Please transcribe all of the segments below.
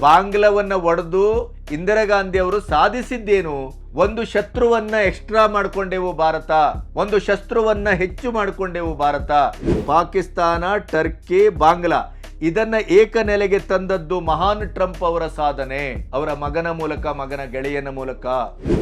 ಬಾಂಗ್ಲವನ್ನ ಒಡೆದು ಇಂದಿರಾ ಗಾಂಧಿ ಅವರು ಸಾಧಿಸಿದ್ದೇನು? ಒಂದು ಶತ್ರುವನ್ನ ಎಕ್ಸ್ಟ್ರಾ ಮಾಡಿಕೊಂಡೆವು ಭಾರತ, ಒಂದು ಶತ್ರುವನ್ನ ಹೆಚ್ಚು ಮಾಡಿಕೊಂಡೆವು ಭಾರತ. ಪಾಕಿಸ್ತಾನ ಟರ್ಕಿ ಬಾಂಗ್ಲಾ. ಇದನ್ನ ಏಕನೆಲೆಗೆ ತಂದದ್ದು ಮಹಾನ್ ಟ್ರಂಪ್ ಅವರ ಸಾಧನೆ. ಅವರ ಮಗನ ಮೂಲಕ, ಮಗನ ಗೆಳೆಯನ ಮೂಲಕ.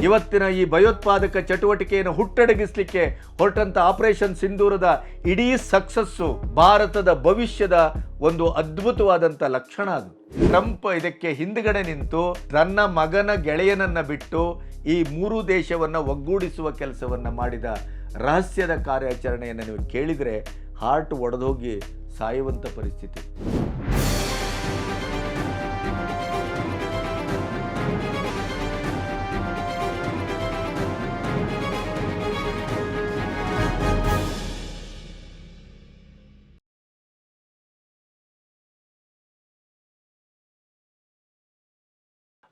ಇವತ್ತಿನ ಈ ಭಯೋತ್ಪಾದಕ ಚಟುವಟಿಕೆಯನ್ನು ಹುಟ್ಟಡಗಿಸ್ಲಿಕ್ಕೆ ಹೊರಟಂತ ಆಪರೇಷನ್ ಸಿಂಧೂರದ ಇಡೀ ಸಕ್ಸಸ್ಸು ಭಾರತದ ಭವಿಷ್ಯದ ಒಂದು ಅದ್ಭುತವಾದಂತ ಲಕ್ಷಣ ಅದು. ಟ್ರಂಪ್ ಇದಕ್ಕೆ ಹಿಂದ್ಗಡೆ ನಿಂತು ತನ್ನ ಮಗನ ಗೆಳೆಯನನ್ನ ಬಿಟ್ಟು ಈ ಮೂರು ದೇಶವನ್ನ ಒಗ್ಗೂಡಿಸುವ ಕೆಲಸವನ್ನ ಮಾಡಿದ ರಹಸ್ಯದ ಕಾರ್ಯಾಚರಣೆಯನ್ನು ನೀವು ಕೇಳಿದರೆ ಹಾರ್ಟ್ ಒಡೆದೋಗಿ ಸಾಯುವಂಥ ಪರಿಸ್ಥಿತಿ.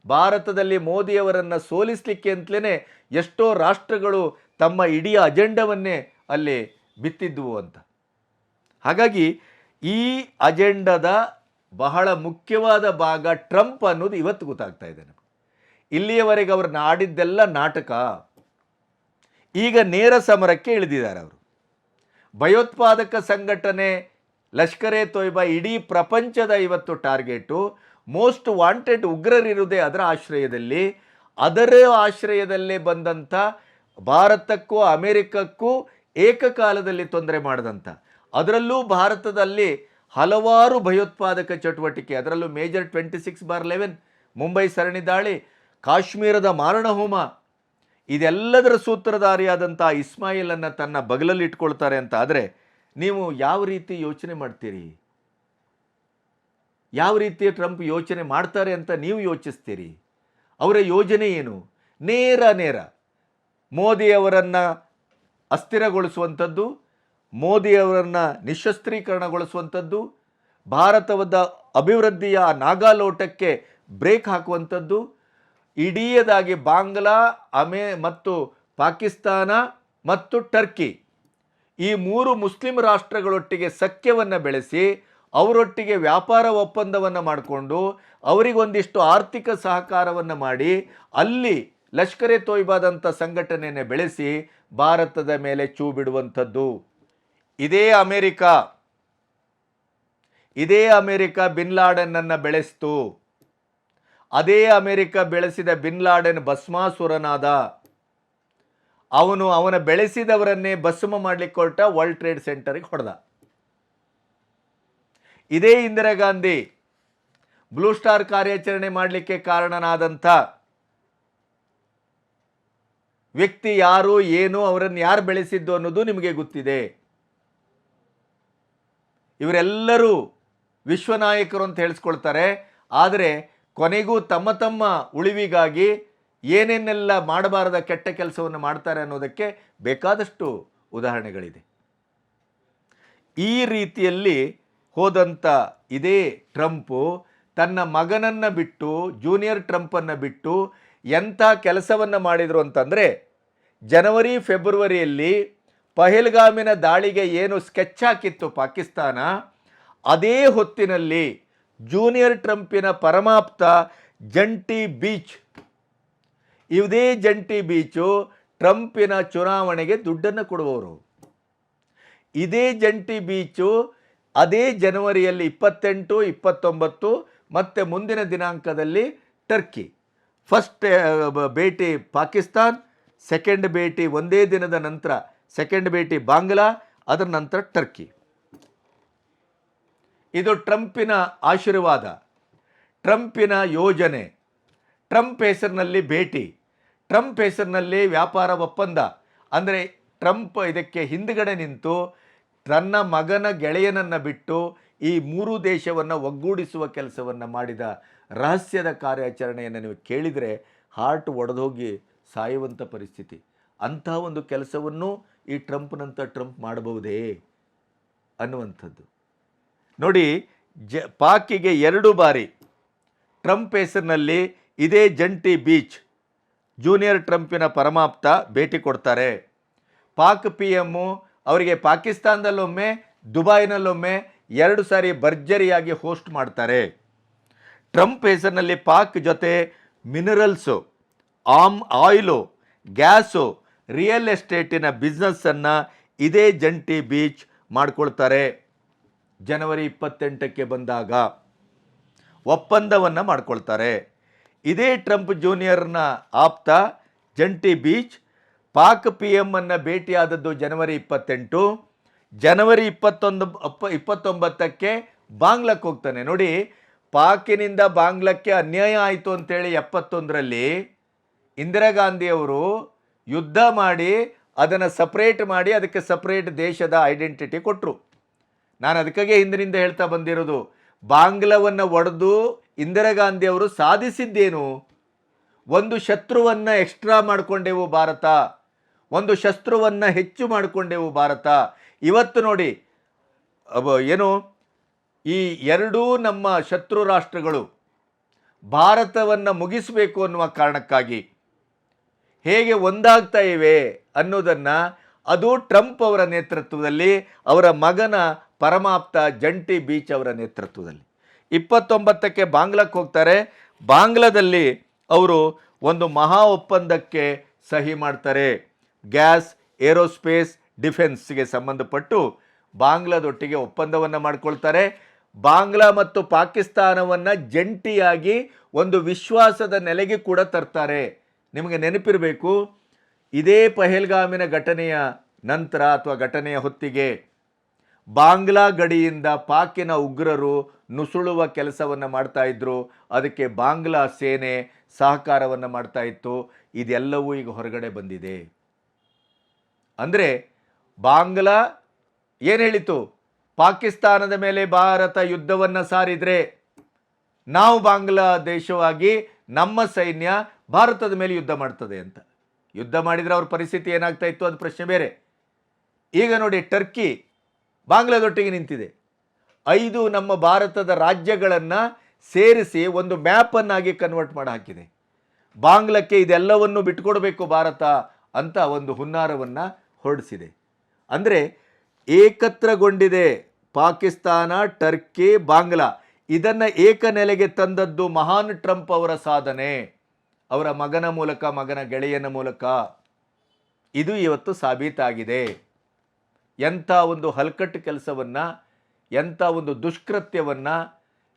ಭಾರತದಲ್ಲಿ ಮೋದಿಯವರನ್ನು ಸೋಲಿಸಲಿಕ್ಕೆ ಅಂತಲೇ ಎಷ್ಟೋ ರಾಷ್ಟ್ರಗಳು ತಮ್ಮ ಇಡೀ ಅಜೆಂಡವನ್ನೇ ಅಲ್ಲಿ ಬಿತ್ತಿದ್ವು ಅಂತ. ಹಾಗಾಗಿ ಈ ಅಜೆಂಡದ ಬಹಳ ಮುಖ್ಯವಾದ ಭಾಗ ಟ್ರಂಪ್ ಅನ್ನೋದು ಇವತ್ತು ಗೊತ್ತಾಗ್ತಾ ಇದೆ ನಮಗೆ. ಇಲ್ಲಿಯವರೆಗೆ ಅವ್ರನ್ನ ಆಡಿದ್ದೆಲ್ಲ ನಾಟಕ. ಈಗ ನೇರ ಸಮರಕ್ಕೆ ಇಳಿದಿದ್ದಾರೆ ಅವರು. ಭಯೋತ್ಪಾದಕ ಸಂಘಟನೆ ಲಷ್ಕರೆ ತೊಯ್ಬಾ ಇಡೀ ಪ್ರಪಂಚದ ಇವತ್ತು ಟಾರ್ಗೆಟು. ಮೋಸ್ಟ್ ವಾಂಟೆಡ್ ಉಗ್ರರಿರುವುದೇ ಅದರ ಆಶ್ರಯದಲ್ಲಿ. ಅದರ ಆಶ್ರಯದಲ್ಲೇ ಬಂದಂಥ ಭಾರತಕ್ಕೂ ಅಮೆರಿಕಕ್ಕೂ ಏಕಕಾಲದಲ್ಲಿ ತೊಂದರೆ ಮಾಡಿದಂಥ ಅದರಲ್ಲೂ ಭಾರತದಲ್ಲಿ ಹಲವಾರು ಭಯೋತ್ಪಾದಕ ಚಟುವಟಿಕೆ, ಅದರಲ್ಲೂ major twenty six bar eleven Mumbai ಸರಣಿ ದಾಳಿ, ಕಾಶ್ಮೀರದ ಮಾರಣಹೋಮ, ಇದೆಲ್ಲದರ ಸೂತ್ರಧಾರಿಯಾದಂಥ ಇಸ್ಮಾಯಿಲನ್ನು ತನ್ನ ಬಗಲಲ್ಲಿ ಇಟ್ಕೊಳ್ತಾರೆ ಅಂತ. ಆದರೆ ನೀವು ಯಾವ ರೀತಿ ಯೋಚನೆ ಮಾಡ್ತೀರಿ? ಯಾವ ರೀತಿ ಟ್ರಂಪ್ ಯೋಚನೆ ಮಾಡ್ತಾರೆ ಅಂತ ನೀವು ಯೋಚಿಸ್ತೀರಿ? ಅವರ ಯೋಜನೆ ಏನು? ನೇರ ನೇರ ಮೋದಿಯವರನ್ನು ಅಸ್ಥಿರಗೊಳಿಸುವಂಥದ್ದು ಮೋದಿಯವರನ್ನು ನಿಶಸ್ತ್ರೀಕರಣಗೊಳಿಸುವಂಥದ್ದು ಭಾರತದ ಅಭಿವೃದ್ಧಿಯ ನಾಗಾಲೋಟಕ್ಕೆ ಬ್ರೇಕ್ ಹಾಕುವಂಥದ್ದು, ಇಡೀಯದಾಗಿ ಬಾಂಗ್ಲಾ, ಅಮೆ, ಮತ್ತು ಪಾಕಿಸ್ತಾನ ಮತ್ತು ಟರ್ಕಿ ಈ ಮೂರು ಮುಸ್ಲಿಂ ರಾಷ್ಟ್ರಗಳೊಟ್ಟಿಗೆ ಸಖ್ಯವನ್ನು ಬೆಳೆಸಿ, ಅವರೊಟ್ಟಿಗೆ ವ್ಯಾಪಾರ ಒಪ್ಪಂದವನ್ನು ಮಾಡಿಕೊಂಡು, ಅವರಿಗೊಂದಿಷ್ಟು ಆರ್ಥಿಕ ಸಹಕಾರವನ್ನು ಮಾಡಿ, ಅಲ್ಲಿ ಲಷ್ಕರೆ ತೊಯ್ಬಾದಂಥ ಸಂಘಟನೆಯನ್ನು ಬೆಳೆಸಿ, ಭಾರತದ ಮೇಲೆ ಚೂ ಬಿಡುವಂಥದ್ದು ಇದೇ ಅಮೆರಿಕ ಇದೇ ಅಮೆರಿಕ ಬಿನ್ ಲಾಡೆನ್ನನ್ನು ಬೆಳೆಸ್ತು. ಅದೇ ಅಮೆರಿಕ ಬೆಳೆಸಿದ ಬಿನ್ ಲಾಡನ್ ಭಸ್ಮಾಸುರನಾದ. ಅವನು ಅವನ ಬೆಳೆಸಿದವರನ್ನೇ ಭಸ್ಮ ಮಾಡಲಿಕ್ಕೆ ಹೊರಟ ವರ್ಲ್ಡ್ ಟ್ರೇಡ್ ಸೆಂಟರಿಗೆ ಹೊಡೆದ. ಇದೇ ಇಂದಿರಾ ಗಾಂಧಿ ಬ್ಲೂ ಸ್ಟಾರ್ ಕಾರ್ಯಾಚರಣೆ ಮಾಡಲಿಕ್ಕೆ ಕಾರಣನಾದಂಥ ವ್ಯಕ್ತಿ ಯಾರು, ಏನು, ಅವರನ್ನು ಯಾರು ಬೆಳೆಸಿದ್ದು ಅನ್ನೋದು ನಿಮಗೆ ಗೊತ್ತಿದೆ. ಇವರೆಲ್ಲರೂ ವಿಶ್ವನಾಯಕರು ಅಂತ ಹೇಳಿಸ್ಕೊಳ್ತಾರೆ. ಆದರೆ ಕೊನೆಗೂ ತಮ್ಮ ತಮ್ಮ ಉಳಿವಿಗಾಗಿ ಏನೇನೆಲ್ಲ ಮಾಡಬಾರದ ಕೆಟ್ಟ ಕೆಲಸವನ್ನು ಮಾಡ್ತಾರೆ ಅನ್ನೋದಕ್ಕೆ ಬೇಕಾದಷ್ಟು ಉದಾಹರಣೆಗಳಿದೆ. ಈ ರೀತಿಯಲ್ಲಿ ಹೋದಂಥ ಇದೇ ಟ್ರಂಪು ತನ್ನ ಮಗನನ್ನು ಬಿಟ್ಟು, ಜೂನಿಯರ್ ಟ್ರಂಪನ್ನು ಬಿಟ್ಟು ಎಂಥ ಕೆಲಸವನ್ನು ಮಾಡಿದರು ಅಂತಂದರೆ, ಜನವರಿ, ಫೆಬ್ರವರಿಯಲ್ಲಿ ಪಹಲ್ಗಾಮಿನ ದಾಳಿಗೆ ಏನು ಸ್ಕೆಚ್ ಹಾಕಿತ್ತು ಪಾಕಿಸ್ತಾನ? ಅದೇ ಹೊತ್ತಿನಲ್ಲಿ ಜೂನಿಯರ್ ಟ್ರಂಪಿನ ಪರಮಾಪ್ತ ಜಂಟಿ ಬೀಚ್. ಇದೇ ಜಂಟಿ ಬೀಚು ಟ್ರಂಪಿನ ಚುನಾವಣೆಗೆ ದುಡ್ಡನ್ನು ಕೊಡುವವರು. ಇದೇ ಜಂಟಿ ಬೀಚು ಅದೇ ಜನವರಿಯಲ್ಲಿ ಇಪ್ಪತ್ತೆಂಟು, ಇಪ್ಪತ್ತೊಂಬತ್ತು, ಮತ್ತು ಮುಂದಿನ ದಿನಾಂಕದಲ್ಲಿ ಟರ್ಕಿ. ಫಸ್ಟ್ ಭೇಟಿ ಪಾಕಿಸ್ತಾನ್, ಸೆಕೆಂಡ್ ಭೇಟಿ ಒಂದೇ ದಿನದ ನಂತರ ಸೆಕೆಂಡ್ ಭೇಟಿ ಬಾಂಗ್ಲಾ, ಅದರ ನಂತರ ಟರ್ಕಿ. ಇದು ಟ್ರಂಪಿನ ಆಶೀರ್ವಾದ, ಟ್ರಂಪಿನ ಯೋಜನೆ. ಟ್ರಂಪ್ ಹೆಸರಿನಲ್ಲಿ ಭೇಟಿ, ಟ್ರಂಪ್ ಹೆಸರಿನಲ್ಲಿ ವ್ಯಾಪಾರ ಒಪ್ಪಂದ. ಅಂದರೆ ಟ್ರಂಪ್ ಇದಕ್ಕೆ ಹಿಂದುಗಡೆ ನಿಂತು ತನ್ನ ಮಗನ ಗೆಳೆಯನನ್ನು ಬಿಟ್ಟು ಈ ಮೂರು ದೇಶವನ್ನು ಒಗ್ಗೂಡಿಸುವ ಕೆಲಸವನ್ನು ಮಾಡಿದ ರಹಸ್ಯದ ಕಾರ್ಯಾಚರಣೆಯನ್ನು ನೀವು ಕೇಳಿದರೆ ಹಾರ್ಟ್ ಒಡೆದೋಗಿ ಸಾಯುವಂಥ ಪರಿಸ್ಥಿತಿ. ಅಂತಹ ಒಂದು ಕೆಲಸವನ್ನು ಈ ಟ್ರಂಪ್ನಂಥ ಟ್ರಂಪ್ ಮಾಡಬಹುದೇ ಅನ್ನುವಂಥದ್ದು. ನೋಡಿ, ಜ, ಪಾಕಿಗೆ ಎರಡು ಬಾರಿ ಟ್ರಂಪ್ ಹೆಸರಿನಲ್ಲಿ ಇದೇ ಜಂಟಿ ಬೀಚ್ ಜೂನಿಯರ್ ಟ್ರಂಪಿನ ಪರಮಾಪ್ತ ಭೇಟಿ ಕೊಡ್ತಾರೆ. ಪಾಕ್ ಪಿ ಎಮ್ಮು ಅವರಿಗೆ ಪಾಕಿಸ್ತಾನದಲ್ಲೊಮ್ಮೆ, ದುಬೈನಲ್ಲೊಮ್ಮೆ ಎರಡು ಸಾರಿ ಭರ್ಜರಿಯಾಗಿ ಹೋಸ್ಟ್ ಮಾಡ್ತಾರೆ. ಟ್ರಂಪ್ ಹೆಸರಿನಲ್ಲಿ ಪಾಕ್ ಜೊತೆ ಮಿನರಲ್ಸು, ಆಮ್ ಆಯಿಲು, ಗ್ಯಾಸು ರಿಯಲ್ ಎಸ್ಟೇಟಿನ ಬಿಸ್ನೆಸ್ಸನ್ನು ಇದೇ ಜಂಟಿ ಬೀಚ್ ಮಾಡ್ಕೊಳ್ತಾರೆ. ಜನವರಿ ಇಪ್ಪತ್ತೆಂಟಕ್ಕೆ ಬಂದಾಗ ಒಪ್ಪಂದವನ್ನು ಮಾಡ್ಕೊಳ್ತಾರೆ. ಇದೇ ಟ್ರಂಪ್ ಜೂನಿಯರ್ನ ಆಪ್ತ ಜಂಟಿ ಬೀಚ್ ಪಾಕ್ ಪಿ ಎಮ್ಮನ್ನು ಭೇಟಿಯಾದದ್ದು ಜನವರಿ ಇಪ್ಪತ್ತೆಂಟು. ಜನವರಿ ಇಪ್ಪತ್ತೊಂದು, ಅಪ್ಪ, ಇಪ್ಪತ್ತೊಂಬತ್ತಕ್ಕೆ ಬಾಂಗ್ಲಕ್ಕೆ ಹೋಗ್ತಾನೆ. ನೋಡಿ, ಪಾಕಿನಿಂದ ಬಾಂಗ್ಲಕ್ಕೆ ಅನ್ಯಾಯ ಆಯಿತು ಅಂತೇಳಿ ಎಪ್ಪತ್ತೊಂದರಲ್ಲಿ ಇಂದಿರಾ ಗಾಂಧಿಯವರು ಯುದ್ಧ ಮಾಡಿ, ಅದನ್ನು ಸಪ್ರೇಟ್ ಮಾಡಿ, ಅದಕ್ಕೆ ಸಪ್ರೇಟ್ ದೇಶದ ಐಡೆಂಟಿಟಿ ಕೊಟ್ಟರು ನಾನು ಅದಕ್ಕಾಗೆ ಹಿಂದಿನಿಂದ ಹೇಳ್ತಾ ಬಂದಿರೋದು, ಬಾಂಗ್ಲವನ್ನು ಒಡೆದು ಇಂದಿರಾ ಗಾಂಧಿ ಅವರು ಸಾಧಿಸಿದ್ದೇನು? ಒಂದು ಶತ್ರುವನ್ನು ಎಕ್ಸ್ಟ್ರಾ ಮಾಡಿಕೊಂಡೆವು ಭಾರತ, ಒಂದು ಶಸ್ತ್ರವನ್ನು ಹೆಚ್ಚು ಮಾಡಿಕೊಂಡೆವು ಭಾರತ. ಇವತ್ತು ನೋಡಿ ಏನು, ಈ ಎರಡೂ ನಮ್ಮ ಶತ್ರು ರಾಷ್ಟ್ರಗಳು ಭಾರತವನ್ನು ಮುಗಿಸಬೇಕು ಅನ್ನುವ ಕಾರಣಕ್ಕಾಗಿ ಹೇಗೆ ಒಂದಾಗ್ತಾ ಇವೆ ಅನ್ನೋದನ್ನು ಅದು ಟ್ರಂಪ್ ಅವರ ನೇತೃತ್ವದಲ್ಲಿ, ಅವರ ಮಗನ ಪರಮಾಪ್ತ ಜಂಟಿ ಬೀಚ್ ಅವರ ನೇತೃತ್ವದಲ್ಲಿ. ಇಪ್ಪತ್ತೊಂಬತ್ತಕ್ಕೆ ಬಾಂಗ್ಲಕ್ಕೆ ಹೋಗ್ತಾರೆ. ಬಾಂಗ್ಲಾದಲ್ಲಿ ಅವರು ಒಂದು ಮಹಾ ಒಪ್ಪಂದಕ್ಕೆ ಸಹಿ ಮಾಡ್ತಾರೆ. ಗ್ಯಾಸ್, ಏರೋಸ್ಪೇಸ್, ಡಿಫೆನ್ಸ್ಗೆ ಸಂಬಂಧಪಟ್ಟು ಬಾಂಗ್ಲಾದೊಟ್ಟಿಗೆ ಒಪ್ಪಂದವನ್ನು ಮಾಡಿಕೊಳ್ತಾರೆ. ಬಾಂಗ್ಲಾ ಮತ್ತು ಪಾಕಿಸ್ತಾನವನ್ನು ಜಂಟಿಯಾಗಿ ಒಂದು ವಿಶ್ವಾಸದ ನೆಲೆಗೆ ಕೂಡ ತರ್ತಾರೆ. ನಿಮಗೆ ನೆನಪಿರಬೇಕು, ಇದೇ ಪಹಲ್ಗಾಮಿನ ಘಟನೆಯ ನಂತರ ಅಥವಾ ಘಟನೆಯ ಹೊತ್ತಿಗೆ ಬಾಂಗ್ಲಾ ಗಡಿಯಿಂದ ಪಾಕಿನ ಉಗ್ರರು ನುಸುಳುವ ಕೆಲಸವನ್ನು ಮಾಡ್ತಾ ಇದ್ರು. ಅದಕ್ಕೆ ಬಾಂಗ್ಲಾ ಸೇನೆ ಸಹಕಾರವನ್ನು ಮಾಡ್ತಾ ಇತ್ತು. ಇದೆಲ್ಲವೂ ಈಗ ಹೊರಗಡೆ ಬಂದಿದೆ. ಅಂದರೆ ಬಾಂಗ್ಲಾ ಏನು ಹೇಳಿತು? ಪಾಕಿಸ್ತಾನದ ಮೇಲೆ ಭಾರತ ಯುದ್ಧವನ್ನು ಸಾರಿದರೆ ನಾವು ಬಾಂಗ್ಲಾ ದೇಶವಾಗಿ ನಮ್ಮ ಸೈನ್ಯ ಭಾರತದ ಮೇಲೆ ಯುದ್ಧ ಮಾಡ್ತದೆ ಅಂತ. ಯುದ್ಧ ಮಾಡಿದರೆ ಅವ್ರ ಪರಿಸ್ಥಿತಿ ಏನಾಗ್ತಾ ಇತ್ತು ಅದು ಪ್ರಶ್ನೆ ಬೇರೆ. ಈಗ ನೋಡಿ ಟರ್ಕಿ ಬಾಂಗ್ಲಾದೊಟ್ಟಿಗೆ ನಿಂತಿದೆ. ಐದು ನಮ್ಮ ಭಾರತದ ರಾಜ್ಯಗಳನ್ನು ಸೇರಿಸಿ ಒಂದು ಮ್ಯಾಪನ್ನಾಗಿ ಕನ್ವರ್ಟ್ ಮಾಡಿ ಹಾಕಿದೆ ಬಾಂಗ್ಲಕ್ಕೆ ಇದೆಲ್ಲವನ್ನು ಬಿಟ್ಕೊಡಬೇಕು ಭಾರತ ಅಂತ ಒಂದು ಹುನ್ನಾರವನ್ನು ಹೊರಡಿಸಿದೆ. ಅಂದರೆ ಏಕತ್ರಗೊಂಡಿದೆ ಪಾಕಿಸ್ತಾನ, ಟರ್ಕಿ, ಬಾಂಗ್ಲಾ. ಇದನ್ನು ಏಕನೆಲೆಗೆ ತಂದದ್ದು ಮಹಾನ್ ಟ್ರಂಪ್ ಅವರ ಸಾಧನೆ. ಅವರ ಮಗನ ಮೂಲಕ, ಮಗನ ಗೆಳೆಯನ ಮೂಲಕ ಇದು ಇವತ್ತು ಸಾಬೀತಾಗಿದೆ. ಎಂಥ ಒಂದು ಹಲ್ಕಟ್ಟು ಕೆಲಸವನ್ನು, ಎಂಥ ಒಂದು ದುಷ್ಕೃತ್ಯವನ್ನು,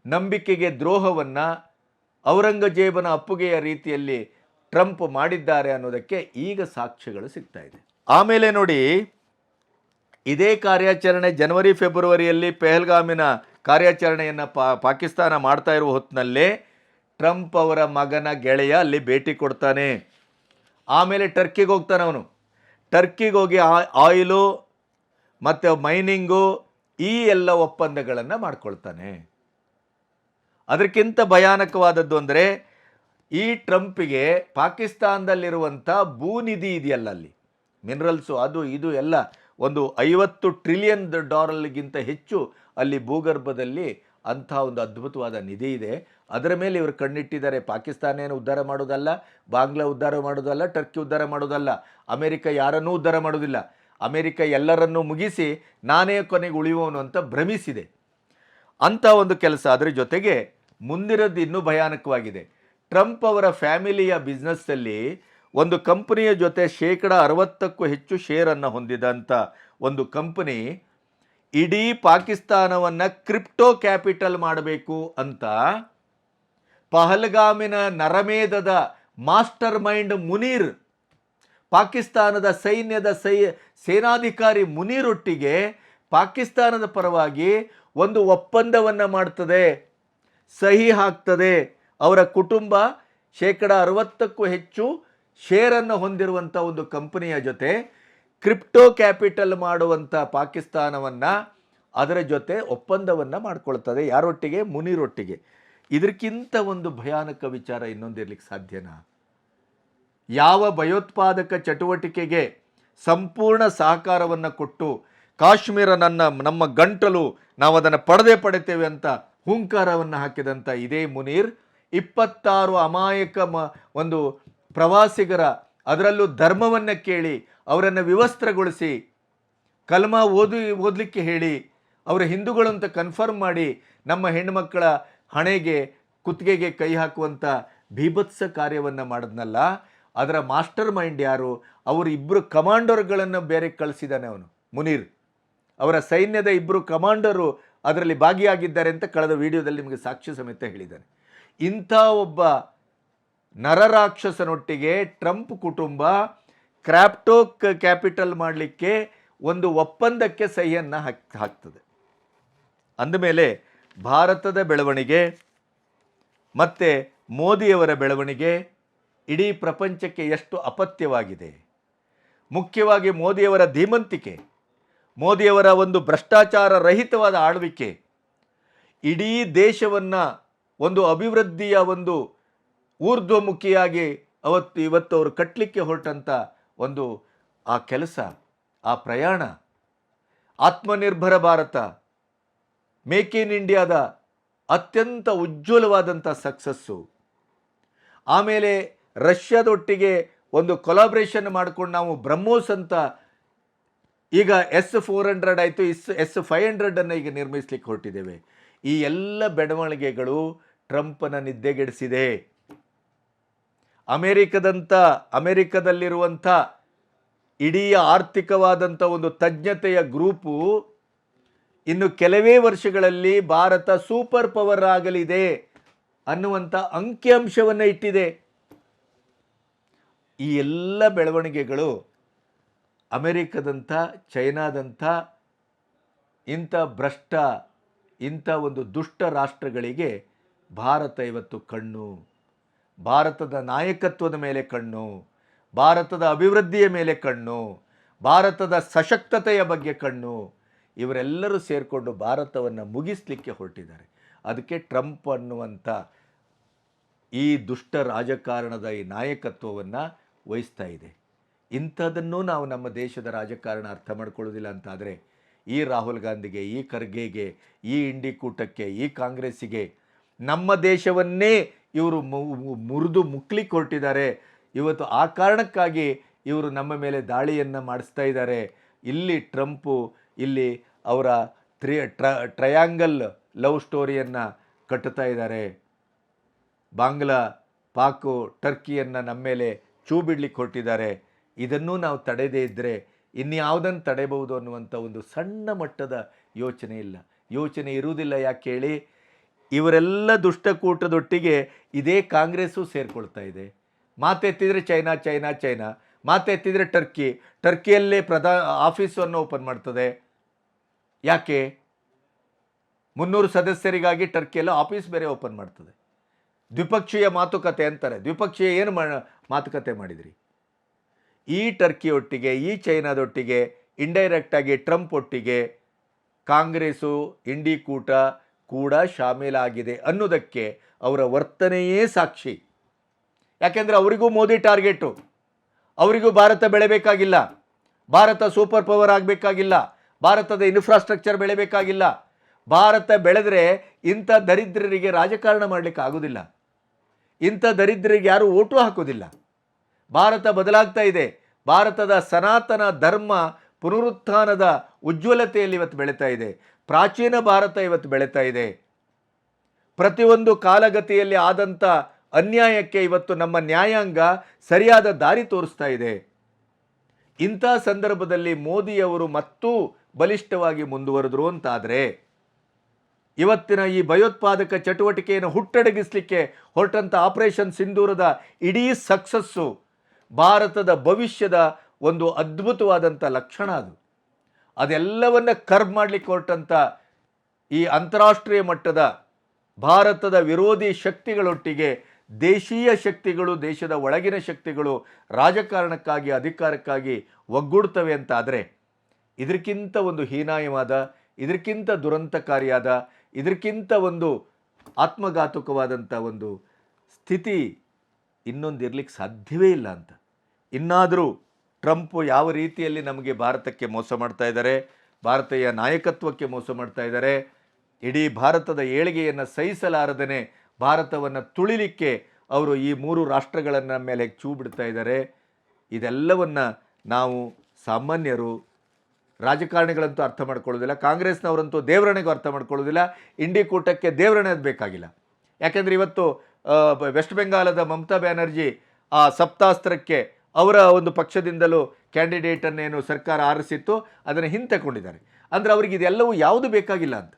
ನಂಬಿಕೆಗೆ ದ್ರೋಹವನ್ನು ಔರಂಗಜೇಬನ ಅಪ್ಪುಗೆಯ ರೀತಿಯಲ್ಲಿ ಟ್ರಂಪ್ ಮಾಡಿದ್ದಾರೆ ಅನ್ನೋದಕ್ಕೆ ಈಗ ಸಾಕ್ಷ್ಯಗಳು ಸಿಗ್ತಾ ಇದೆ. ಆಮೇಲೆ ನೋಡಿ, ಇದೇ ಕಾರ್ಯಾಚರಣೆ ಜನವರಿ, ಫೆಬ್ರವರಿಯಲ್ಲಿ ಪೆಹಲ್ಗಾಮಿನ ಕಾರ್ಯಾಚರಣೆಯನ್ನು ಪಾಕಿಸ್ತಾನ ಮಾಡ್ತಾ ಇರುವ ಹೊತ್ತಿನಲ್ಲೇ ಟ್ರಂಪ್ ಅವರ ಮಗನ ಗೆಳೆಯ ಅಲ್ಲಿ ಭೇಟಿ ಕೊಡ್ತಾನೆ. ಆಮೇಲೆ ಟರ್ಕಿಗೆ ಹೋಗ್ತಾನೆ ಅವನು. ಟರ್ಕಿಗೆ ಹೋಗಿ ಆಯಿಲು ಮತ್ತು ಮೈನಿಂಗು ಈ ಎಲ್ಲ ಒಪ್ಪಂದಗಳನ್ನು ಮಾಡ್ಕೊಳ್ತಾನೆ. ಅದಕ್ಕಿಂತ ಭಯಾನಕವಾದದ್ದು ಅಂದರೆ ಈ ಟ್ರಂಪಿಗೆ ಪಾಕಿಸ್ತಾನದಲ್ಲಿರುವಂಥ ಭೂನಿಧಿ ಇದೆಯಲ್ಲ ಅಲ್ಲಿ. ಮಿನರಲ್ಸು ಅದು ಇದು ಎಲ್ಲ ಒಂದು ಐವತ್ತು ಟ್ರಿಲಿಯನ್ ಡಾಲರ್ಗಿಂತ ಹೆಚ್ಚು ಅಲ್ಲಿ ಭೂಗರ್ಭದಲ್ಲಿ ಅಂಥ ಒಂದು ಅದ್ಭುತವಾದ ನಿಧಿ ಇದೆ. ಅದರ ಮೇಲೆ ಇವರು ಕಣ್ಣಿಟ್ಟಿದ್ದಾರೆ. ಪಾಕಿಸ್ತಾನ ಏನು ಉದ್ಧಾರ ಮಾಡೋದಲ್ಲ, ಬಾಂಗ್ಲಾ ಉದ್ಧಾರ ಮಾಡೋದಲ್ಲ, ಟರ್ಕಿ ಉದ್ಧಾರ ಮಾಡೋದಲ್ಲ, ಅಮೆರಿಕ ಯಾರನ್ನೂ ಉದ್ಧಾರ ಮಾಡೋದಿಲ್ಲ. ಅಮೆರಿಕ ಎಲ್ಲರನ್ನೂ ಮುಗಿಸಿ ನಾನೇ ಕೊನೆಗೆ ಉಳಿಯುವವನು ಅಂತ ಭ್ರಮಿಸಿದೆ. ಅಂಥ ಒಂದು ಕೆಲಸ ಅದರ ಜೊತೆಗೆ ಮುಂದಿರೋದು ಇನ್ನೂ ಭಯಾನಕವಾಗಿದೆ. ಟ್ರಂಪ್ ಅವರ ಫ್ಯಾಮಿಲಿಯ ಬಿಸ್ನೆಸ್ಸಲ್ಲಿ ಒಂದು ಕಂಪನಿಯ ಜೊತೆ ಶೇಕಡ ಅರವತ್ತಕ್ಕೂ ಹೆಚ್ಚು ಶೇರನ್ನು ಹೊಂದಿದಂಥ ಒಂದು ಕಂಪನಿ ಇಡೀ ಪಾಕಿಸ್ತಾನವನ್ನು ಕ್ರಿಪ್ಟೋ ಕ್ಯಾಪಿಟಲ್ ಮಾಡಬೇಕು ಅಂತ ಪಹಲ್ಗಾಮಿನ ನರಮೇಧದ ಮಾಸ್ಟರ್ ಮೈಂಡ್ ಮುನೀರ್, ಪಾಕಿಸ್ತಾನದ ಸೈನ್ಯದ ಸೈ, ಸೇನಾಧಿಕಾರಿ ಮುನೀರೊಟ್ಟಿಗೆ ಪಾಕಿಸ್ತಾನದ ಪರವಾಗಿ ಒಂದು ಒಪ್ಪಂದವನ್ನು ಮಾಡ್ತದೆ. ಸಹಿ ಹಾಕ್ತದೆ. ಅವರ ಕುಟುಂಬ ಶೇಕಡ ಅರವತ್ತಕ್ಕೂ ಹೆಚ್ಚು ಶೇರನ್ನು ಹೊಂದಿರುವಂಥ ಒಂದು ಕಂಪನಿಯ ಜೊತೆ ಕ್ರಿಪ್ಟೋ ಕ್ಯಾಪಿಟಲ್ ಮಾಡುವಂಥ ಪಾಕಿಸ್ತಾನವನ್ನು ಅದರ ಜೊತೆ ಒಪ್ಪಂದವನ್ನು ಮಾಡಿಕೊಳ್ತದೆ, ಯಾರೊಟ್ಟಿಗೆ? ಮುನಿರೊಟ್ಟಿಗೆ. ಇದಕ್ಕಿಂತ ಒಂದು ಭಯಾನಕ ವಿಚಾರ ಇನ್ನೊಂದಿರ್ಲಿಕ್ಕೆ ಸಾಧ್ಯನಾ? ಯಾವ ಭಯೋತ್ಪಾದಕ ಚಟುವಟಿಕೆಗೆ ಸಂಪೂರ್ಣ ಸಹಕಾರವನ್ನು ಕೊಟ್ಟು ಕಾಶ್ಮೀರ ನನ್ನ, ನಮ್ಮ ಗಂಟಲು ನಾವು ಅದನ್ನು ಪಡೆದೇ ಪಡಿತೇವೆ ಅಂತ ಹುಂಕಾರವನ್ನು ಹಾಕಿದಂಥ ಇದೇ ಮುನೀರ್, ಇಪ್ಪತ್ತಾರು ಅಮಾಯಕ ಮ, ಒಂದು ಪ್ರವಾಸಿಗರ ಅದರಲ್ಲೂ ಧರ್ಮವನ್ನು ಕೇಳಿ ಅವರನ್ನು ವಿವಸ್ತ್ರಗೊಳಿಸಿ, ಕಲ್ಮಾ ಓದು, ಓದಲಿಕ್ಕೆ ಹೇಳಿ, ಅವರ ಹಿಂದೂಗಳು ಅಂತ ಕನ್ಫರ್ಮ್ ಮಾಡಿ, ನಮ್ಮ ಹೆಣ್ಣುಮಕ್ಕಳ ಹಣೆಗೆ, ಕುತ್ತಿಗೆಗೆ ಕೈ ಹಾಕುವಂಥ ಭೀಭತ್ಸ ಕಾರ್ಯವನ್ನು ಮಾಡಿದ್ನಲ್ಲ, ಅದರ ಮಾಸ್ಟರ್ ಮೈಂಡ್ ಯಾರು? ಅವರು ಇಬ್ಬರು ಕಮಾಂಡರ್ಗಳನ್ನು ಬೇರೆ ಕಳಿಸಿದ್ದಾನೆ ಅವನು, ಮುನೀರ್. ಅವರ ಸೈನ್ಯದ ಇಬ್ಬರು ಕಮಾಂಡರು ಅದರಲ್ಲಿ ಭಾಗಿಯಾಗಿದ್ದಾರೆ ಅಂತ ಕಳೆದ ವಿಡಿಯೋದಲ್ಲಿ ನಿಮಗೆ ಸಾಕ್ಷಿ ಸಮೇತ ಹೇಳಿದ್ದಾನೆ. ಇಂಥ ಒಬ್ಬ ನರರಾಕ್ಷಸನೊಟ್ಟಿಗೆ ಟ್ರಂಪ್ ಕುಟುಂಬ ಕ್ರಾಪ್ಟೋ ಕ್ಯಾಪಿಟಲ್ ಮಾಡಲಿಕ್ಕೆ ಒಂದು ಒಪ್ಪಂದಕ್ಕೆ ಸಹಿಯನ್ನು ಹಾಕ್, ಹಾಕ್ತದೆ. ಅಂದಮೇಲೆ ಭಾರತದ ಬೆಳವಣಿಗೆ, ಮತ್ತು ಮೋದಿಯವರ ಬೆಳವಣಿಗೆ ಇಡೀ ಪ್ರಪಂಚಕ್ಕೆ ಎಷ್ಟು ಅಪತ್ಯವಾಗಿದೆ. ಮುಖ್ಯವಾಗಿ ಮೋದಿಯವರ ಧೀಮಂತಿಕೆ, ಮೋದಿಯವರ ಒಂದು ಭ್ರಷ್ಟಾಚಾರ ರಹಿತವಾದ ಆಳ್ವಿಕೆ, ಇಡೀ ದೇಶವನ್ನು ಒಂದು ಅಭಿವೃದ್ಧಿಯ ಒಂದು ಊರ್ಧ್ವಮುಖಿಯಾಗಿ ಅವತ್ತು ಇವತ್ತು ಅವರು ಕಟ್ಟಲಿಕ್ಕೆ ಹೊರಟಂಥ ಒಂದು, ಆ ಕೆಲಸ, ಆ ಪ್ರಯಾಣ, ಆತ್ಮನಿರ್ಭರ ಭಾರತ, ಮೇಕ್ ಇನ್ ಇಂಡಿಯಾದ ಅತ್ಯಂತ ಉಜ್ವಲವಾದಂಥ ಸಕ್ಸಸ್ಸು. ಆಮೇಲೆ ರಷ್ಯಾದೊಟ್ಟಿಗೆ ಒಂದು ಕೊಲಾಬ್ರೇಷನ್ ಮಾಡ್ಕೊಂಡು ನಾವು ಬ್ರಹ್ಮೋಸ್ ಅಂತ ಈಗ ಎಸ್ ಫೋರ್ ಹಂಡ್ರೆಡ್ ಆಯಿತು ಎಸ್ ಎಸ್ ಫೈವ್ ಹಂಡ್ರೆಡನ್ನು ಈಗ ನಿರ್ಮಿಸ್ಲಿಕ್ಕೆ ಹೊರಟಿದ್ದೇವೆ. ಈ ಎಲ್ಲ ಬೆಳವಣಿಗೆಗಳು ಟ್ರಂಪನ್ನು ನಿದ್ದೆಗೆಡಿಸಿದೆ. ಅಮೇರಿಕದಂಥ, ಅಮೇರಿಕದಲ್ಲಿರುವಂಥ ಇಡೀ ಆರ್ಥಿಕವಾದಂಥ ಒಂದು ತಜ್ಞತೆಯ ಗ್ರೂಪು ಇನ್ನು ಕೆಲವೇ ವರ್ಷಗಳಲ್ಲಿ ಭಾರತ ಸೂಪರ್ ಪವರ್ ಆಗಲಿದೆ ಅನ್ನುವಂಥ ಅಂಕಿಅಂಶವನ್ನು ಇಟ್ಟಿದೆ. ಈ ಎಲ್ಲ ಬೆಳವಣಿಗೆಗಳು ಅಮೆರಿಕದಂಥ, ಚೈನಾದಂಥ, ಇಂಥ ಭ್ರಷ್ಟ, ಇಂಥ ಒಂದು ದುಷ್ಟ ರಾಷ್ಟ್ರಗಳಿಗೆ ಭಾರತ ಇವತ್ತು ಕಣ್ಣು. ಭಾರತದ ನಾಯಕತ್ವದ ಮೇಲೆ ಕಣ್ಣು, ಭಾರತದ ಅಭಿವೃದ್ಧಿಯ ಮೇಲೆ ಕಣ್ಣು, ಭಾರತದ ಸಶಕ್ತತೆಯ ಬಗ್ಗೆ ಕಣ್ಣು. ಇವರೆಲ್ಲರೂ ಸೇರಿಕೊಂಡು ಭಾರತವನ್ನು ಮುಗಿಸ್ಲಿಕ್ಕೆ ಹೊರಟಿದ್ದಾರೆ. ಅದಕ್ಕೆ ಟ್ರಂಪ್ ಅನ್ನುವಂಥ ಈ ದುಷ್ಟ ರಾಜಕಾರಣದ ಈ ನಾಯಕತ್ವವನ್ನು ವಹಿಸ್ತಾ ಇದೆ. ಇಂಥದನ್ನು ನಾವು ನಮ್ಮ ದೇಶದ ರಾಜಕಾರಣ ಅರ್ಥ ಮಾಡ್ಕೊಳ್ಳೋದಿಲ್ಲ ಅಂತಾದರೆ, ಈ ರಾಹುಲ್ ಗಾಂಧಿಗೆ, ಈ ಖರ್ಗೆಗೆ, ಈ ಇಂಡಿ ಕೂಟಕ್ಕೆ, ಈ ಕಾಂಗ್ರೆಸ್ಸಿಗೆ ನಮ್ಮ ದೇಶವನ್ನೇ ಇವರು ಮುರಿದು ಮುಕ್ಲಿಕ್ಕೆ ಹೊರಟಿದ್ದಾರೆ ಇವತ್ತು ಆ ಕಾರಣಕ್ಕಾಗಿ ಇವರು ನಮ್ಮ ಮೇಲೆ ದಾಳಿಯನ್ನು ಮಾಡಿಸ್ತಾ ಇದ್ದಾರೆ. ಇಲ್ಲಿ ಟ್ರಂಪು, ಇಲ್ಲಿ ಅವರ ತ್ರಿ ಟ್ರ ಟ್ರಯಾಂಗಲ್ ಲವ್ ಸ್ಟೋರಿಯನ್ನು ಕಟ್ಟುತ್ತಾ ಇದ್ದಾರೆ. ಬಾಂಗ್ಲಾ, ಪಾಕು, ಟರ್ಕಿಯನ್ನು ನಮ್ಮ ಮೇಲೆ ಚೂ ಬಿಡ್ಲಿಕ್ಕೆ ಹೊರಟಿದ್ದಾರೆ ಇದನ್ನೂ ನಾವು ತಡೆದೇ ಇದ್ದರೆ ಇನ್ಯಾವುದನ್ನು ತಡೆಯಬಹುದು ಅನ್ನುವಂಥ ಒಂದು ಸಣ್ಣ ಮಟ್ಟದ ಯೋಚನೆ ಇಲ್ಲ. ಯೋಚನೆ ಇರುವುದಿಲ್ಲ ಯಾಕೆ ಹೇಳಿ? ಇವರೆಲ್ಲ ದುಷ್ಟಕೂಟದೊಟ್ಟಿಗೆ ಇದೇ ಕಾಂಗ್ರೆಸ್ಸು ಸೇರಿಕೊಳ್ತಾ ಇದೆ. ಮಾತೆತ್ತಿದರೆ ಚೈನಾ ಚೈನಾ ಚೈನಾ. ಮಾತೆತ್ತಿದರೆ ಟರ್ಕಿ. ಟರ್ಕಿಯಲ್ಲೇ ಪ್ರಧಾ, ಆಫೀಸನ್ನು ಓಪನ್ ಮಾಡ್ತದೆ. ಯಾಕೆ? ಮುನ್ನೂರು ಸದಸ್ಯರಿಗಾಗಿ ಟರ್ಕಿಯಲ್ಲಿ ಆಫೀಸ್ ಬೇರೆ ಓಪನ್ ಮಾಡ್ತದೆ. ದ್ವಿಪಕ್ಷೀಯ ಮಾತುಕತೆ ಅಂತಾರೆ. ದ್ವಿಪಕ್ಷೀಯ ಏನು ಮಾತುಕತೆ ಮಾಡಿದ್ರಿ? ಈ ಟರ್ಕಿಯೊಟ್ಟಿಗೆ, ಈ ಚೈನಾದೊಟ್ಟಿಗೆ ಇಂಡೈರೆಕ್ಟಾಗಿ ಟ್ರಂಪ್ ಒಟ್ಟಿಗೆ ಕಾಂಗ್ರೆಸ್ಸು, ಇಂಡಿ ಕೂಟ ಕೂಡ ಶಾಮೀಲಾಗಿದೆ ಅನ್ನೋದಕ್ಕೆ ಅವರ ವರ್ತನೆಯೇ ಸಾಕ್ಷಿ. ಯಾಕೆಂದರೆ ಅವರಿಗೂ ಮೋದಿ ಟಾರ್ಗೆಟು. ಅವರಿಗೂ ಭಾರತ ಬೆಳೆಬೇಕಾಗಿಲ್ಲ. ಭಾರತ ಸೂಪರ್ ಪವರ್ ಆಗಬೇಕಾಗಿಲ್ಲ. ಭಾರತದ ಇನ್ಫ್ರಾಸ್ಟ್ರಕ್ಚರ್ ಬೆಳೆಬೇಕಾಗಿಲ್ಲ. ಭಾರತ ಬೆಳೆದರೆ ಇಂಥ ದರಿದ್ರರಿಗೆ ರಾಜಕಾರಣ ಮಾಡಲಿಕ್ಕೆ ಆಗೋದಿಲ್ಲ. ಇಂಥ ದರಿದ್ರರಿಗೆ ಯಾರೂ ಓಟು ಹಾಕೋದಿಲ್ಲ. ಭಾರತ ಬದಲಾಗ್ತಾ ಇದೆ. ಭಾರತದ ಸನಾತನ ಧರ್ಮ ಪುನರುತ್ಥಾನದ ಉಜ್ವಲತೆಯಲ್ಲಿ ಇವತ್ತು ಬೆಳೀತಾ ಇದೆ. ಪ್ರಾಚೀನ ಭಾರತ ಇವತ್ತು ಬೆಳೀತಾ ಇದೆ. ಪ್ರತಿಯೊಂದು ಕಾಲಗತಿಯಲ್ಲಿ ಆದಂಥ ಅನ್ಯಾಯಕ್ಕೆ ಇವತ್ತು ನಮ್ಮ ನ್ಯಾಯಾಂಗ ಸರಿಯಾದ ದಾರಿ ತೋರಿಸ್ತಾ ಇದೆ. ಇಂಥ ಸಂದರ್ಭದಲ್ಲಿ ಮೋದಿಯವರು ಮತ್ತೂ ಬಲಿಷ್ಠವಾಗಿ ಮುಂದುವರೆದ್ರು ಅಂತಾದರೆ, ಇವತ್ತಿನ ಈ ಭಯೋತ್ಪಾದಕ ಚಟುವಟಿಕೆಯನ್ನು ಹುಟ್ಟಡಗಿಸಲಿಕ್ಕೆ ಹೊರಟಂಥ ಆಪರೇಷನ್ ಸಿಂಧೂರದ ಇಡೀ ಸಕ್ಸಸ್ಸು ಭಾರತದ ಭವಿಷ್ಯದ ಒಂದು ಅದ್ಭುತವಾದಂಥ ಲಕ್ಷಣ ಅದು. ಅದೆಲ್ಲವನ್ನ ಕರ್ಬ್ ಮಾಡಲಿಕ್ಕೆ ಹೊರಟಂಥ ಈ ಅಂತಾರಾಷ್ಟ್ರೀಯ ಮಟ್ಟದ ಭಾರತದ ವಿರೋಧಿ ಶಕ್ತಿಗಳೊಟ್ಟಿಗೆ ದೇಶೀಯ ಶಕ್ತಿಗಳು, ದೇಶದ ಒಳಗಿನ ಶಕ್ತಿಗಳು ರಾಜಕಾರಣಕ್ಕಾಗಿ, ಅಧಿಕಾರಕ್ಕಾಗಿ ಒಗ್ಗೂಡ್ತವೆ ಅಂತಾದರೆ ಇದಕ್ಕಿಂತ ಒಂದು ಹೀನಾಯವಾದ ಇದಕ್ಕಿಂತ ದುರಂತಕಾರಿಯಾದ ಇದಕ್ಕಿಂತ ಒಂದು ಆತ್ಮಘಾತುಕವಾದಂಥ ಒಂದು ಸ್ಥಿತಿ ಇನ್ನೊಂದು ಇರ್ಲಿಕ್ಕೆ ಸಾಧ್ಯವೇ ಇಲ್ಲ ಅಂತ. ಇನ್ನಾದರೂ ಟ್ರಂಪ್ ಯಾವ ರೀತಿಯಲ್ಲಿ ನಮಗೆ ಭಾರತಕ್ಕೆ ಮೋಸ ಮಾಡ್ತಾ ಇದ್ದಾರೆ, ಭಾರತೀಯ ನಾಯಕತ್ವಕ್ಕೆ ಮೋಸ ಮಾಡ್ತಾ ಇದ್ದಾರೆ, ಇಡೀ ಭಾರತದ ಏಳಿಗೆಯನ್ನು ಸಹಿಸಲಾರದೇ ಭಾರತವನ್ನು ತುಳಿಲಿಕ್ಕೆ ಅವರು ಈ ಮೂರು ರಾಷ್ಟ್ರಗಳನ್ನು ಮೇಲೆ ಚೂ ಬಿಡ್ತಾ ಇದ್ದಾರೆ. ಇದೆಲ್ಲವನ್ನು ನಾವು ಸಾಮಾನ್ಯರು ರಾಜಕಾರಣಿಗಳಂತೂ ಅರ್ಥ ಮಾಡ್ಕೊಳ್ಳೋದಿಲ್ಲ, ಕಾಂಗ್ರೆಸ್ನವರಂತೂ ದೇವರಣೆಗೂ ಅರ್ಥ ಮಾಡ್ಕೊಳ್ಳೋದಿಲ್ಲ, ಇಂಡಿ ಕೂಟಕ್ಕೆ ದೇವರಣೆ ಅದು ಬೇಕಾಗಿಲ್ಲ. ಯಾಕೆಂದರೆ ಇವತ್ತು ವೆಸ್ಟ್ ಬೆಂಗಾಲದ ಮಮತಾ ಬ್ಯಾನರ್ಜಿ ಆ ಸಪ್ತಾಸ್ತ್ರಕ್ಕೆ ಅವರ ಒಂದು ಪಕ್ಷದಿಂದಲೂ ಕ್ಯಾಂಡಿಡೇಟನ್ನೇನು ಸರ್ಕಾರ ಆರಿಸಿತ್ತು, ಅದನ್ನು ಹಿಂತೆಕೊಂಡಿದ್ದಾರೆ. ಅಂದರೆ ಅವರಿಗೆ ಇದೆಲ್ಲವೂ ಯಾವುದು ಬೇಕಾಗಿಲ್ಲ ಅಂತ.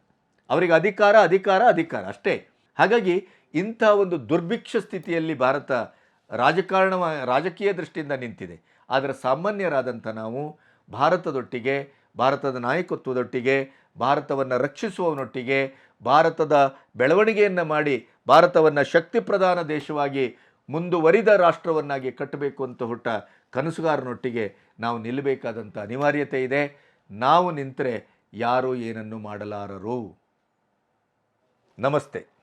ಅವರಿಗೆ ಅಧಿಕಾರ ಅಧಿಕಾರ ಅಧಿಕಾರ ಅಷ್ಟೇ. ಹಾಗಾಗಿ ಇಂಥ ಒಂದು ದುರ್ಭಿಕ್ಷ ಸ್ಥಿತಿಯಲ್ಲಿ ಭಾರತ ರಾಜಕಾರಣ ರಾಜಕೀಯ ದೃಷ್ಟಿಯಿಂದ ನಿಂತಿದೆ. ಆದರೆ ಸಾಮಾನ್ಯರಾದಂಥ ನಾವು ಭಾರತದೊಟ್ಟಿಗೆ, ಭಾರತದ ನಾಯಕತ್ವದೊಟ್ಟಿಗೆ, ಭಾರತವನ್ನು ರಕ್ಷಿಸುವವನೊಟ್ಟಿಗೆ, ಭಾರತದ ಬೆಳವಣಿಗೆಯನ್ನು ಮಾಡಿ, ಭಾರತವನ್ನು ಶಕ್ತಿ ಪ್ರಧಾನ ದೇಶವಾಗಿ ಮುಂದುವರಿದ ರಾಷ್ಟ್ರವನ್ನಾಗಿ ಕಟ್ಟಬೇಕು ಅಂತ ಹೊಟ್ಟ ಕನಸುಗಾರನೊಟ್ಟಿಗೆ ನಾವು ನಿಲ್ಲಬೇಕಾದಂಥ ಅನಿವಾರ್ಯತೆ ಇದೆ. ನಾವು ನಿಂತರೆ ಯಾರೂ ಏನನ್ನು ಮಾಡಲಾರರು. ನಮಸ್ತೆ.